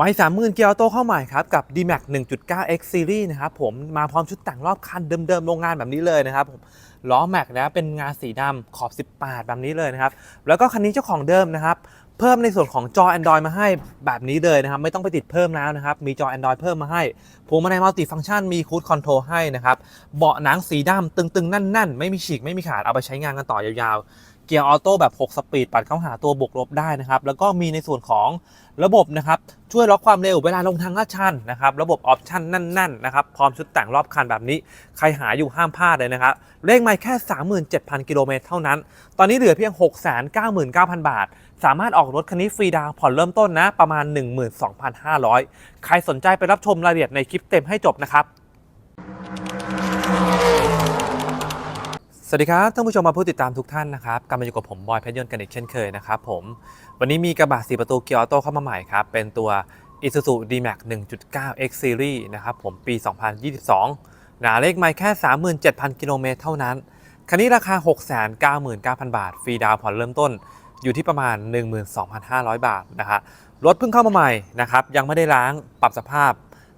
ไม่สามหมื่นเกียร์ออโต้เข้าใหม่ครับ กับ D-Max 1.9 X Series นะครับผมมาพร้อมชุดแต่งรอบคันเดิมๆโรงงานแบบนี้เลยนะครับผมล้อแม็กนะเป็นงานสีดำขอบ 18 แบบนี้เลยนะครับ แล้วก็คันนี้เจ้าของเดิมนะครับ เพิ่มในส่วนของจอ Android มาให้แบบนี้เลยนะครับ ไม่ต้องไปติดเพิ่มแล้วนะครับ มีจอ Android เพิ่มมาให้พวงมาลัยมัลติฟังก์ชันมีคูดคอนโทรลให้นะครับ เบาะหนังสีดำตึงๆ แน่นๆ ไม่มีฉีกไม่มีขาดเอาไปใช้งานกันต่อยาวๆ เกียร์ออโต้แบบ 6 สปีดปัดเข้าหาตัวบวกลบได้นะครับ แล้วก็มีในส่วนของระบบนะครับช่วยล็อกความเร็วเวลาลงทางลาดชันนะครับ ระบบออปชั่นแน่นๆนะครับ พร้อมชุดแต่งรอบคันแบบนี้ ใครหาอยู่ห้ามพลาดเลยนะครับเลขไม่แค่ 37,000 กิโลเมตรเท่านั้น ตอนนี้เหลือเพียง 699,000 บาท สามารถออกรถคันนี้ฟรีดาวผ่อนเริ่มต้นนะ ประมาณ 12,500 ใครสนใจไปรับชมรายละเอียดในคลิปเต็มให้จบนะครับ สวัสดีครับท่านผู้ชมมาผู้ติดตามทุกท่านนะครับกลับมาอยู่กับผมบอยเพชรยนต์กันอีกเช่นเคยนะครับผมวันนี้มีกระบะสีประตูเกียร์ออโต้เข้ามาใหม่ครับ เป็นตัว Isuzu D-Max 1.9 X Series นะครับผมปี 2022 หนาเลขไม่แค่ 37,000 กิโลเมตรเท่านั้น คันนี้ราคา 699,000 บาท ฟรีดาวน์ผ่อนเริ่มต้นอยู่ที่ประมาณ 12,500 บาทนะฮะรถเพิ่งเข้ามาใหม่นะครับยังไม่ได้ล้างปรับสภาพ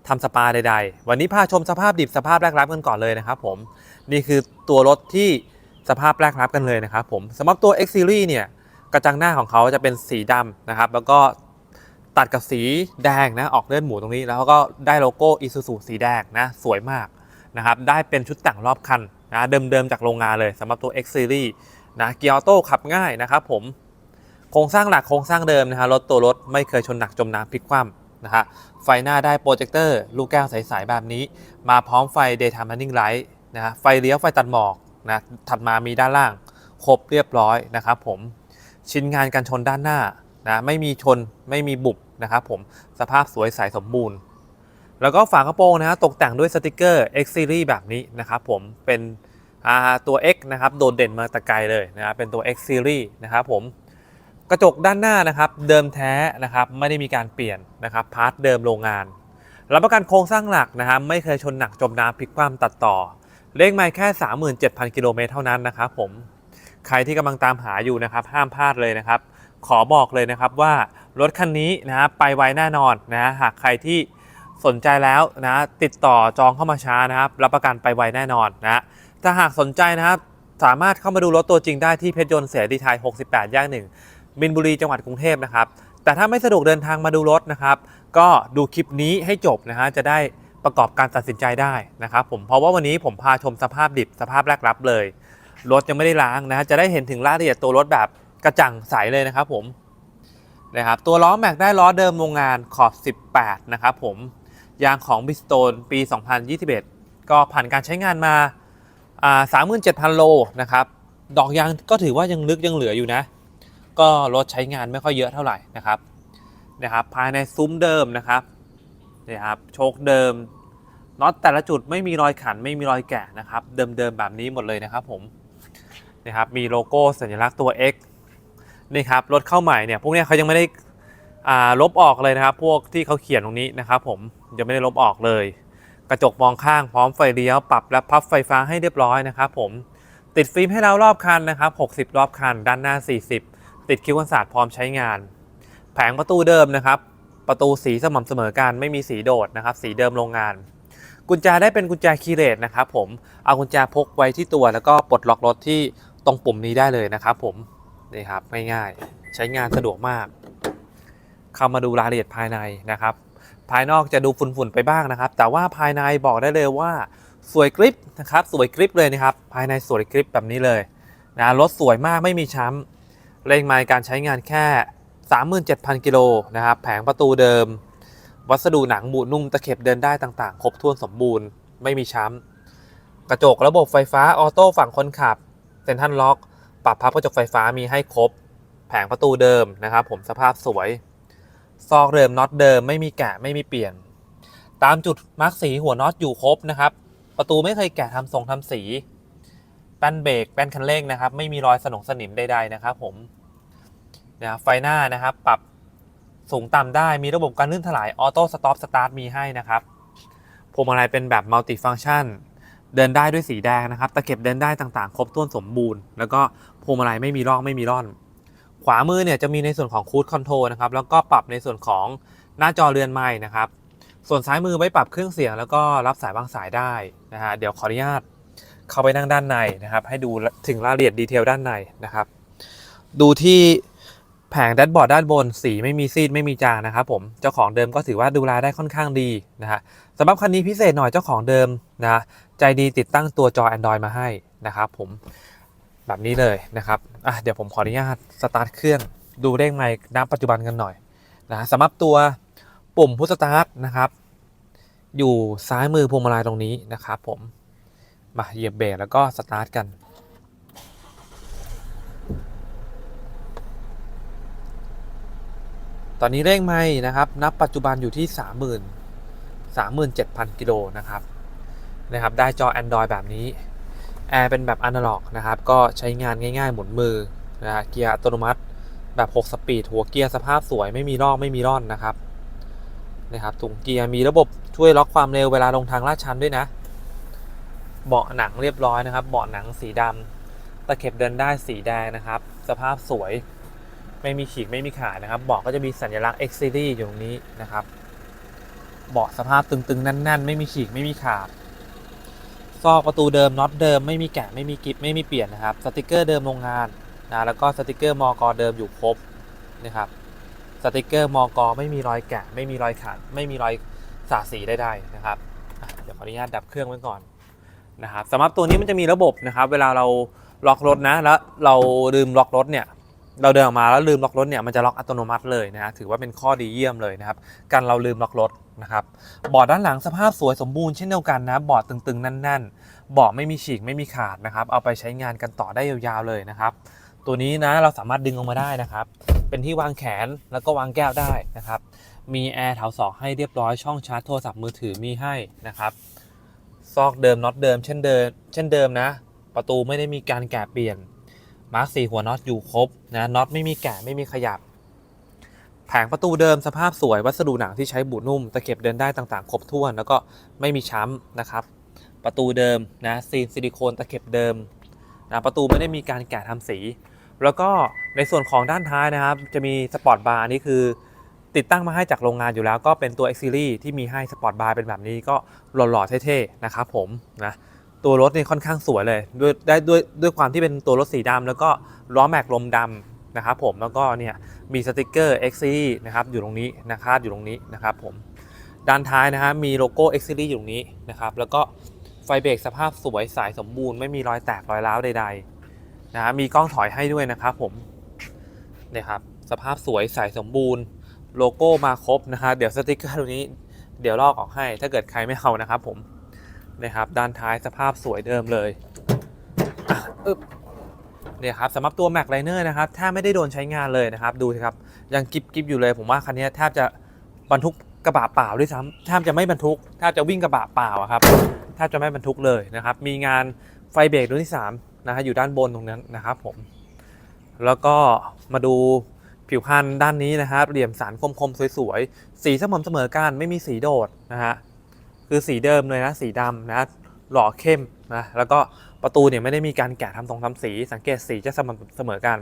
ทำสปาใดๆ วันนี้พาชมสภาพดิบสภาพแรกรับกันก่อนเลยนะครับผมนี่คือตัวรถที่สภาพแรกรับกันเลยนะครับผมสำหรับตัว X Series เนี่ยกระจังหน้าของเขาจะเป็นสีดำนะครับ แล้วก็ตัดกับสีแดงนะออกเลือดหมูตรงนี้ แล้วก็ได้โลโก้ Isuzu สีแดงนะสวยมากนะครับได้เป็นชุดแต่งรอบคันนะเดิมๆจากโรงงานเลยสำหรับตัว X Series นะเกียร์ออโต้ขับง่ายนะครับผมโครงสร้างหลักโครงสร้างเดิมนะฮะรถตัวรถไม่เคยชนหนักจมน้ำพลิกคว่ำ นะฮะไฟหน้าได้โปรเจคเตอร์ลูกแก้วใส ๆ แบบนี้ มาพร้อมไฟ daytime running light นะฮะไฟเลี้ยวไฟตัดหมอกนะถัดมามีด้านล่าง ครบเรียบร้อยนะครับผมชิ้นงานกันชนด้านหน้านะไม่มีชนไม่มีบุบนะครับผมสภาพสวยใสสมบูรณ์ แล้วก็ฝากระโปรงนะฮะตกแต่งด้วยสติกเกอร์ X Series แบบนี้นะครับผมเป็นตัว X นะครับโดดเด่นมาตะไกลเลยนะครับเป็นตัว X Series นะครับผม กระจกด้านหน้านะครับเดิมแท้นะครับไม่ได้มีการเปลี่ยนนะครับพาร์ทเดิมโรงงานรับประกันโครงสร้างหลักนะครับไม่เคยชนหนักจมน้ำพลิกคว่ำตัดต่อเลขไมล์แค่ 37,000 กิโลเมตรเท่านั้นนะครับผมใครที่กำลังตามหาอยู่นะครับห้ามพลาดเลยนะครับ ขอบอกเลยนะครับว่ารถคันนี้นะไปไวแน่นอนนะหากใครที่สนใจแล้วนะติดต่อจองเข้ามาช้านะครับรับประกันไปไวแน่นอนนะถ้าหากสนใจนะครับสามารถเข้ามาดูรถตัวจริงได้ที่เพชรยนต์เสรีไทย 68 ย่างหนึ่ง บินบุรีจังหวัดกรุงเทพนะครับ แต่ถ้าไม่สะดวกเดินทางมาดูรถนะครับ ก็ดูคลิปนี้ให้จบนะฮะจะได้ประกอบการตัดสินใจได้นะครับผมเพราะว่าวันนี้ผมพาชมสภาพดิบสภาพแรกรับเลย รถยังไม่ได้ล้างนะฮะจะได้เห็นถึงรายละเอียดตัวรถแบบกระจ่างใสเลยนะครับผมนะครับตัวล้อแม็กได้ล้อเดิมโรงงานขอบ 18 นะครับผมยางของบิสโตนปี 2021 ก็ผ่านการใช้งานมาอ่า37,000 โลนะครับ ดอกยางก็ถือว่ายังลึกยังเหลืออยู่นะ ก็รถใช้งานไม่ค่อยเยอะเท่าไหร่นะครับนะครับ ภายในซุ้มเดิมนะครับนี่ครับโชคเดิมน็อตแต่ละจุดไม่มีรอยขันไม่มีรอยแกะนะครับ เดิมๆแบบนี้หมดเลยนะครับผมนะครับมีโลโก้สัญลักษณ์ตัว X นี่ครับรถเข้าใหม่เนี่ยพวกเนี้ยเขายังไม่ได้อ่าลบออกเลยนะครับ พวกที่เขาเขียนตรงนี้นะครับผมยังไม่ได้ลบออกเลย กระจกมองข้างพร้อมไฟเลี้ยวปรับและพับไฟฟ้าให้เรียบร้อยนะครับผมติดฟิล์มให้แล้วรอบคันนะครับ 60 รอบคัน ด้านหน้า 40 ติดคิ้วกันศาสตร์พร้อมใช้งาน แผงประตูเดิมนะครับ ประตูสีสม่ำเสมอกันไม่มีสีโดดนะครับ สีเดิมโรงงาน กุญแจได้เป็นกุญแจคีย์เลสนะครับผมเอากุญแจพกไว้ที่ตัว แล้วก็ปลดล็อกรถที่ตรงปุ่มนี้ได้เลยนะครับ ผมนี่ครับง่ายๆใช้งานสะดวกมาก เข้ามาดูรายละเอียดภายในนะครับ ภายนอกจะดูฝุ่นๆไปบ้างนะครับ แต่ว่าภายในบอกได้เลยว่าสวยกริปนะครับสวยกริปเลยนะครับ ภายในสวยกริปแบบนี้เลยนะรถสวยมากไม่มีช้ำ เร่งไมล์การใช้งานแค่ 37,000 กิโลนะครับ แผงประตูเดิม วัสดุหนังบูดนุ่มตะเข็บเดินได้ต่างๆ ครบถ้วนสมบูรณ์ไม่มีช้ำ กระจกระบบไฟฟ้าออโต้ฝั่งคนขับเซ็นทรัลล็อก ปรับพับกระจกไฟฟ้ามีให้ครบ แผงประตูเดิมนะครับ ผมสภาพสวย ซอกเดิมน็อตเดิมไม่มีแกะไม่มีเปลี่ยน ตามจุดมาร์กสีหัวน็อตอยู่ครบนะครับ ประตูไม่เคยแกะทำทรงทำสี แป้นเบรกแป้นคันเร่งนะครับ ไม่มีรอยสนองสนิมใดๆนะครับ ผมนะครับไฟหน้านะครับ ปรับสูงต่ำได้มีระบบการลื่นถลายออโต้สต็อปสตาร์ทมีให้นะครับพวงมาลัยเป็นแบบมัลติฟังชันเดินได้ด้วยสีแดงนะครับ ตะเข็บเดินได้ต่างๆ ครบถ้วนสมบูรณ์ แล้วก็พวงมาลัยไม่มีร่องไม่มีร่อน ขวามือเนี่ยจะมีในส่วนของคูดคอนโทรลนะครับ แล้วก็ปรับในส่วนของหน้าจอเรือนไม้นะครับ ส่วนซ้ายมือไว้ปรับเครื่องเสียง แล้วก็รับสายวางสายได้นะฮะ เดี๋ยวขออนุญาต เข้าไปนั่งด้านในนะครับ ให้ดูถึงรายละเอียดดีเทลด้านในนะครับ ดูที่แผงแดชบอร์ดด้านบนสีไม่มีซีดไม่มีจางนะครับผมเจ้าของเดิมก็ถือว่าดูแลได้ค่อนข้างดีนะฮะสำหรับคันนี้พิเศษหน่อยเจ้าของเดิมนะใจดีติดตั้งตัวจอ Android มาให้นะครับผมแบบนี้เลยนะครับอะเดี๋ยวผมขออนุญาตสตาร์ทเครื่องดูเลขไมค์ณปัจจุบันกันหน่อยนะสำหรับตัวปุ่มพุชสตาร์ทนะครับ อยู่ซ้ายมือพวงมาลัยตรงนี้นะครับผม มาเหยียบเบรกแล้วก็สตาร์ทกัน ตอนนี้เร่งไม่นะครับ นับปัจจุบันอยู่ที่ 30,000 37,000 กิโลนะครับนะครับ ได้จอ Android แบบนี้ แอร์เป็นแบบอนาล็อกนะครับ ก็ใช้งานง่ายๆ หมุนมือนะฮะเกียร์อัตโนมัติ แบบ 6 สปีด หัวเกียร์สภาพสวยไม่มีรอกไม่มีร่อนนะครับนะครับถุงเกียร์มีระบบช่วยล็อกความเร็วเวลาลงทางลาดชันด้วยนะ เบาะหนังเรียบร้อยนะครับ เบาะหนังสีดำตะเข็บเดินได้สีแดงนะครับ สภาพสวยไม่มีฉีกไม่มีขาดนะครับเบาะก็จะมีสัญลักษณ์ X Series อยู่ตรงนี้นะครับเบาะสภาพตึงๆแน่น ๆ ไม่มีฉีกไม่มีขาดซอกประตูเดิมน็อตเดิมไม่มีแกะไม่มีกิบไม่มีเปลี่ยนนะครับสติกเกอร์เดิมโรงงานนะแล้วก็สติกเกอร์มอกเดิมอยู่ครบนะครับสติกเกอร์มอกไม่มีรอยแกะ ไม่มีรอยขาดไม่มีรอยสาดสีได้ๆนะครับเดี๋ยวขออนุญาตดับเครื่องไว้ก่อน นะครับสำหรับตัวนี้มันจะมีระบบนะครับ เวลาเราล็อกรถนะ แล้วเราลืมล็อกรถเนี่ย เราเดินออกมาแล้วลืมล็อกรถเนี่ยมันจะล็อกอัตโนมัติเลยนะถือว่าเป็นข้อดีเยี่ยมเลยนะครับ การเราลืมล็อกรถนะครับเบาะด้านหลังสภาพสวยสมบูรณ์เช่นเดียวกันนะเบาะตึงๆแน่นๆเบาะไม่มีฉีกไม่มีขาดนะครับ เอาไปใช้งานกันต่อได้ยาวๆเลยนะครับ ตัวนี้นะเราสามารถดึงออกมาได้นะครับ เป็นที่วางแขนแล้วก็วางแก้วได้นะครับ มีแอร์แถวสองให้เรียบร้อยช่องชาร์จโทรศัพท์มือถือมีให้นะครับ ซอกเดิมน็อตเดิมเช่นเดิมเช่นเดิมนะ ประตูไม่ได้มีการแกะเปลี่ยน มาร์คสี่หัวน็อตอยู่ครบนะน็อตไม่มีแกะไม่มีขยับ แผงประตูเดิมสภาพสวยวัสดุหนังที่ใช้บูดนุ่มตะเข็บเดินได้ต่างๆ ครบถ้วน แล้วก็ไม่มีช้ำนะครับ ประตูเดิมนะซีนซิลิโคนตะเข็บเดิมนะประตูไม่ได้มีการแกะทำสี แล้วก็ในส่วนของด้านท้ายนะครับ จะมีสปอร์ตบาร์นี่คือ ติดตั้งมาให้จากโรงงานอยู่แล้ว ก็เป็นตัว X Series ที่มีให้สปอร์ตบาร์เป็นแบบนี้ก็หล่อๆเท่ๆนะครับผมนะตัวรถนี่ค่อนข้างสวยเลยด้วยได้ด้วยด้วยความที่เป็นตัวรถสีดำแล้วก็ล้อแม็กลมดำนะครับผมแล้วก็เนี่ยมีสติกเกอร์ X Series นะครับอยู่ตรงนี้นะครับอยู่ตรงนี้นะครับผมด้านท้ายนะครับมีโลโก้ X Series อยู่ตรงนี้นะครับแล้วก็ไฟเบรกสภาพสวยสายสมบูรณ์ไม่มีรอยแตกรอยร้าวใดๆนะฮะมีกล้องถอยให้ด้วยนะครับผมเนี่ยครับสภาพสวยสายสมบูรณ์ โลโก้มาครบนะครับเดี๋ยวสติกเกอร์ตรงนี้เดี๋ยวลอกออกให้ ถ้าเกิดใครไม่เอานะครับผมนะครับด้านท้ายสภาพสวยเดิมเลยอึบเนี่ยครับสำหรับตัว Mac Liner นะครับแทบไม่ได้โดนใช้งานเลยนะครับ ดูสิครับ ยังกิบกิบอยู่เลย ผมว่าคันนี้แทบจะบรรทุกกระบะเปล่าด้วยซ้ำแทบจะไม่บรรทุกแทบจะวิ่งกระบะเปล่าครับแทบจะไม่บรรทุกเลยนะครับ มีงานไฟเบรกดวงที่3นะฮะอยู่ด้านบนตรงนั้นนะครับผม แล้วก็มาดู ผิวพรรณด้านนี้นะครับเหลี่ยมสันคมๆสวยๆ สีสม่ำเสมอกันไม่มีสีโดดนะฮะคือสีเดิมเลยนะสีดำนะหล่อเข้มนะแล้วก็ประตูเนี่ยไม่ได้มีการแกะทำตรงทำสี สังเกตสีจะสม่ำเสมอกัน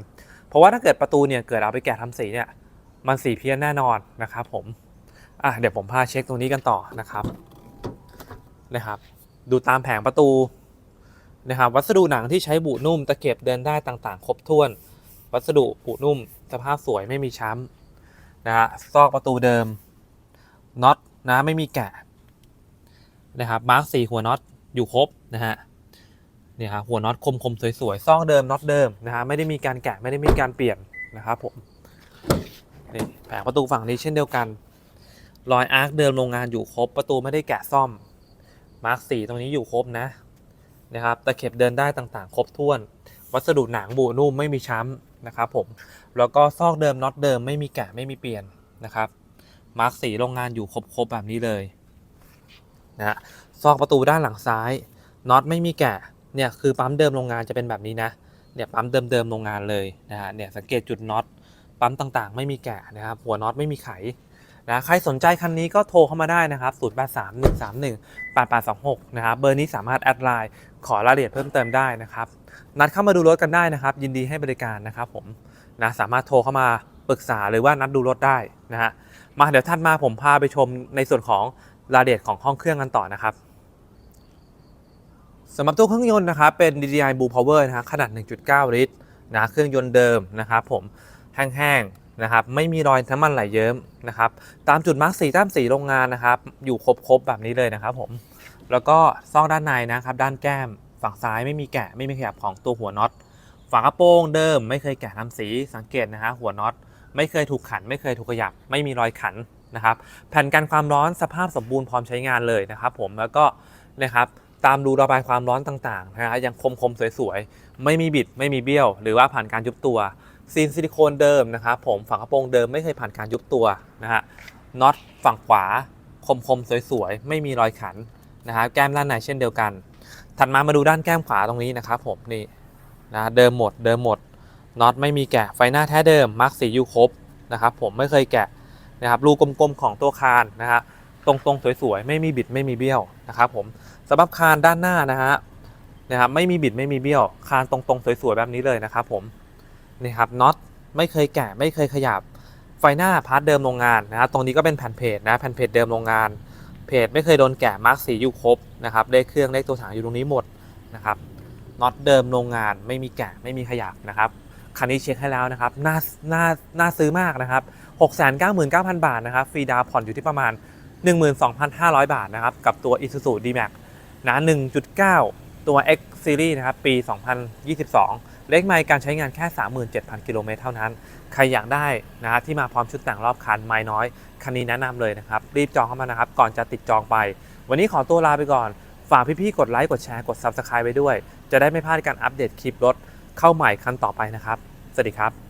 เพราะว่าถ้าเกิดประตูเนี่ยเกิดเอาไปแกะทำสีเนี่ยมันสีเพี้ยนแน่นอนนะครับผมอะเดี๋ยวผมพาเช็คตรงนี้กันต่อนะครับนะครับดูตามแผงประตูนะครับวัสดุหนังที่ใช้บุนุ่มตะเข็บเดินได้ต่างๆ ครบถ้วน วัสดุปุนุ่ม สภาพสวยไม่มีช้ำนะฮะซอกประตูเดิมน็อตนะไม่มีแกะนะครับมาร์กสี่หัวน็อตอยู่ครบนะฮะเนี่ยครับหัวน็อตคมคมๆสวยๆซอกเดิมน็อตเดิมนะฮะไม่ได้มีการแกะไม่ได้มีการเปลี่ยนนะครับผมนี่แผงประตูฝั่งนี้เช่นเดียวกัน รอยอาร์คเดิมโรงงานอยู่ครบ ประตูไม่ได้แกะซ่อมมาร์กสี่ตรงนี้อยู่ครบนะนะครับตะเข็บเดินได้ต่างๆ ครบถ้วน วัสดุหนังบูนุ่มไม่มีช้ำ นะครับผม แล้วก็ซอกเดิมน็อตเดิมไม่มีแกะไม่มีเปลี่ยนนะครับมาร์กสีโรงงานอยู่ครบๆแบบนี้เลยนะฮะซอกประตูด้านหลังซ้ายน็อตไม่มีแกะเนี่ยคือปั๊มเดิมโรงงานจะเป็นแบบนี้นะเนี่ยปั๊มเดิมๆโรงงานเลยนะฮะเนี่ยสังเกตจุดน็อตปั๊มต่างๆ ไม่มีแกะนะครับหัวน็อตไม่มีไขนะใครสนใจคันนี้ก็โทรเข้ามาได้นะครับ 0 8 3 1 3 1 8 8 2 6 นะครับ เบอร์นี้สามารถแอดไลน์ขอรายละเอียดเพิ่มเติมได้นะครับ นัดเข้ามาดูรถกันได้นะครับ ยินดีให้บริการนะครับผมนะสามารถโทรเข้ามาปรึกษาหรือว่านัดดูรถได้นะฮะมาเดี๋ยวท่านมาผมพาไปชมในส่วนของรายละเอียดของห้องเครื่องกันต่อนะครับสำหรับตัวเครื่องยนต์นะครับเป็น DDI Blue Power นะฮะขนาด 1.9 ลิตรนะเครื่องยนต์เดิมนะครับผมแห้งๆนะครับไม่มีรอยน้ำมันไหลเยิ้มนะครับตามจุดมาร์กสีตามสีโรงงานนะครับ อยู่ครบๆแบบนี้เลยนะครับผมแล้วก็ซอกด้านในนะครับ ด้านแก้ม ฝั่งซ้ายไม่มีแกะไม่มีขยับของตัวหัวน็อต ฝากระโปรงเดิมไม่เคยแกะทำสีสังเกตนะฮะหัวน็อตไม่เคยถูกขัน ไม่เคยถูกขยับ ไม่มีรอยขันนะครับ แผ่นกันความร้อนสภาพสมบูรณ์พร้อมใช้งานเลยนะครับ ผมแล้วก็นะครับตามรูระบายความร้อนต่างๆนะฮะยังคมคมๆสวยๆ ไม่มีบิดไม่มีเบี้ยว หรือว่าผ่านการยุบตัวซีนซิลิโคนเดิมนะครับผมฝั่งกระโปรงเดิมไม่เคยผ่านการยุบตัวนะฮะน็อตฝั่งขวาคมคมๆสวยๆ ไม่มีรอยขันนะฮะแก้มด้านในเช่นเดียวกัน ถัดมามาดูด้านแก้มขวาตรงนี้นะครับผมนี่นะเดิมหมดเดิมหมดน็อตไม่มีแกะไฟหน้าแท้เดิมมาร์กสีอยู่ครบนะครับผมไม่เคยแกะนะครับรูกลมๆของตัวคานนะฮะตรงๆสวยๆไม่มีบิดไม่มีเบี้ยวนะครับผมสำหรับคานด้านหน้านะฮะนะครับไม่มีบิดไม่มีเบี้ยว คานตรงๆสวยๆแบบนี้เลยนะครับผมนี่ครับน็อตไม่เคยแกะไม่เคยขยับไฟหน้าพาร์ทเดิมโรงงานนะครับตรงนี้ก็เป็นแผ่นเพจนะแผ่นเพจเดิมโรงงาน เพจไม่เคยโดนแกะมาร์กสีอยู่ครบนะครับเลขเครื่องเลขตัวถังอยู่ตรงนี้หมดนะครับน็อตเดิมโรงงานไม่มีแกะไม่มีขยับนะครับคันนี้เช็คให้แล้วนะครับน่าน่าน่าซื้อมากนะครับ699,000 บาทนะครับฟรีดาวผ่อนอยู่ที่ประมาณ 12,500 บาทนะครับกับตัว Isuzu D-Max นะ1.9 ตัว X Series นะครับ ปี 2022 เล็กไมล์การใช้งานแค่ 37,000 กิโลเมตรเท่านั้น ใครอยากได้นะฮะที่มาพร้อมชุดแต่งรอบคันไม่น้อย คันนี้แนะนำเลยนะครับ รีบจองเข้ามานะครับ ก่อนจะติดจองไป วันนี้ขอตัวลาไปก่อน ฝากพี่ๆ กดไลค์ กดแชร์ กด Subscribe ไปด้วย จะได้ไม่พลาดการอัปเดตคลิปรถเข้าใหม่คันต่อไปนะครับ สวัสดีครับ